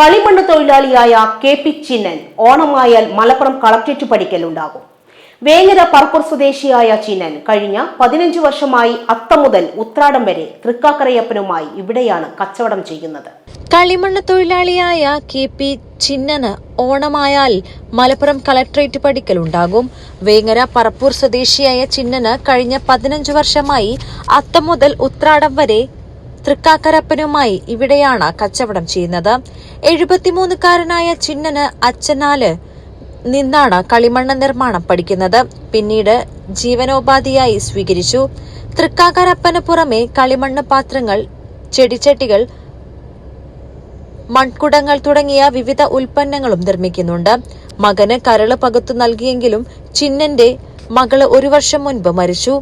കളിമണ്ണ് തൊഴിലാളിയായ K P Chinnan ഓണമായാൽ മലപ്പുറം കളക്ട്രേറ്റ് പഠിക്കലുണ്ടാകും വേങ്ങര പറപ്പൂർ സ്വദേശിയായ ചിന്നൻ കഴിഞ്ഞ പതിനഞ്ച് വർഷമായി അത്തം മുതൽ ഉത്രാടം വരെ തൃക്കാക്കരയപ്പനുമായി ഇവിടെയാണ് കച്ചവടം ചെയ്യുന്നത്. കളിമണ്ണ് തൊഴിലാളിയായ കെ പി ചിന്നന് ഓണമായാൽ മലപ്പുറം കളക്ട്രേറ്റ് പഠിക്കലുണ്ടാകും വേങ്ങര പറപ്പൂർ സ്വദേശിയായ ചിന്നന് കഴിഞ്ഞ പതിനഞ്ച് വർഷമായി അത്തം മുതൽ ഉത്രാടം വരെ തൃക്കാക്കരപ്പനുമായി ഇവിടെയാണ് കച്ചവടം ചെയ്യുന്നത്. എഴുപത്തിമൂന്നുകാരനായ ചിന്നന് അച്ഛനാല് നിന്നാണ് കളിമണ്ണ നിർമ്മാണം പഠിക്കുന്നത്. പിന്നീട് ജീവനോപാധിയായി സ്വീകരിച്ചു. തൃക്കാക്കരപ്പന് പുറമെ കളിമണ്ണ് പാത്രങ്ങൾ ചെടിച്ചട്ടികൾ മൺകുടങ്ങൾ തുടങ്ങിയ വിവിധ ഉൽപ്പന്നങ്ങളും നിർമ്മിക്കുന്നുണ്ട്. മകന് കരൾ പകുത്തു നൽകിയെങ്കിലും ചിന്നന്റെ മകൾ ഒരു വർഷം മുൻപ് മരിച്ചു.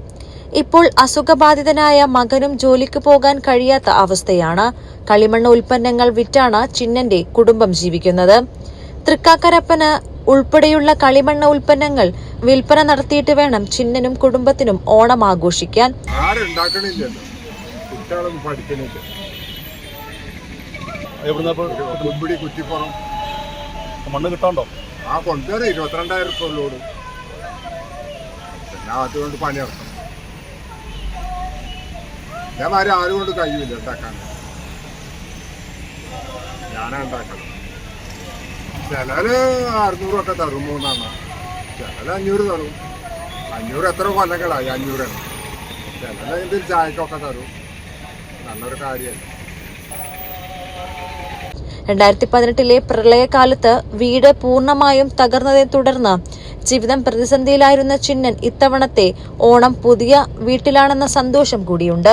ഇപ്പോൾ അസുഖബാധിതനായ മകനും ജോലിക്ക് പോകാൻ കഴിയാത്ത അവസ്ഥയാണ്. കളിമണ്ണ് ഉൽപ്പന്നങ്ങൾ വിറ്റാണ് ചിന്നന്റെ കുടുംബം ജീവിക്കുന്നത്. തൃക്കാക്കരപ്പന് ഉൾപ്പെടെയുള്ള കളിമണ്ണ് ഉൽപ്പന്നങ്ങൾ വിൽപ്പന നടത്തിയിട്ട് വേണം ചിന്നനും കുടുംബത്തിനും ഓണം ആഘോഷിക്കാൻ. മണ്ണ് കിട്ടാണ്ടോ? ആ കൊണ്ടുവരാം. ഇരുപത്തിരണ്ടായിരം ഉറുപ്പ ലോഡ് പിന്നെ അതുകൊണ്ട് പണിയിറക്കണം ഇതേമാതിരി ആരും കൊണ്ട് കഴിയില്ല ഉണ്ടാക്കാൻ. ഞാനാ ഉണ്ടാക്കണം ചിലര് അറുന്നൂറൊക്കെ തരും മൂന്നാണ് ചിലര് അഞ്ഞൂറ് തരും. അഞ്ഞൂറ് എത്ര കൊല്ലങ്ങളായി അഞ്ഞൂറാണ് ചിലര് എന്തൊരു ചായക്കൊക്കെ തരും. നല്ലൊരു കാര്യമല്ല രണ്ടായിരത്തി പതിനെട്ടിലെ പ്രളയകാലത്ത് വീട് പൂർണമായും തകർന്നതിനെ തുടർന്ന് ജീവിതം പ്രതിസന്ധിയിലായിരുന്ന ചിന്നൻ ഇത്തവണത്തെ ഓണം പുതിയ വീട്ടിലാണെന്ന സന്തോഷം കൂടിയുണ്ട്.